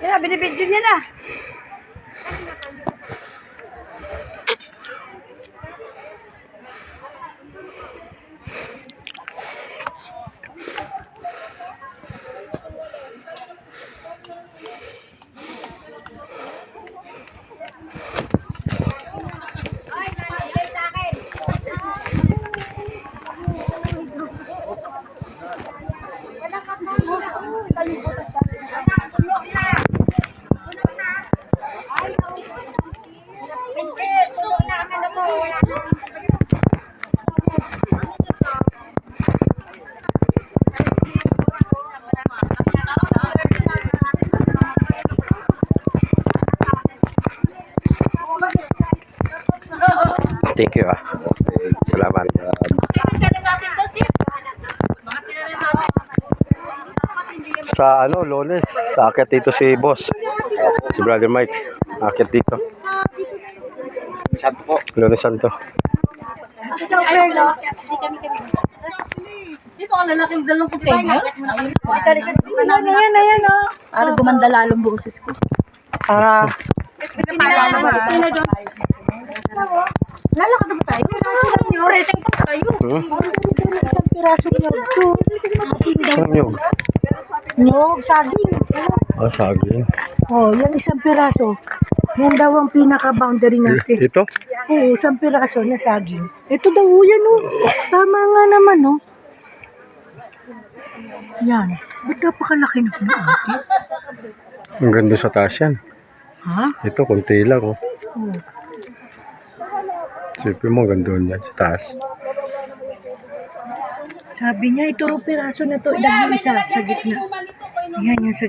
Yan na, binibidyo niya na. Thank you ah. Salamat. Sa ano, Lones, akit dito si boss. Si Brother Mike. Akit dito. Santo po. Lones Santo. Di ba ang lalaking dalang container? Ano yan, ayan o. Para gumanda lalong boses ko. Para, Container doon. Lalakad ba tayo? Preseng pa tayo. Hmm? Isang piraso ito. Saan yung? Nyog, saging. Ah, saging. Oh, yung isang piraso. Yan daw ang pinaka-boundary natin. Ito? Oo, isang piraso na saging. Ito daw, yan oh. Tama nga naman, oh. Yan. Ba't napakalaki na kung ate? Ang ganda sa taas yan. Ha? Ito, konti lang oh. Oo. Sipin mo, ganda yan sa taas. Sabi niya, ito piraso na to. Dahil isa sa gitna. Yan, yung sa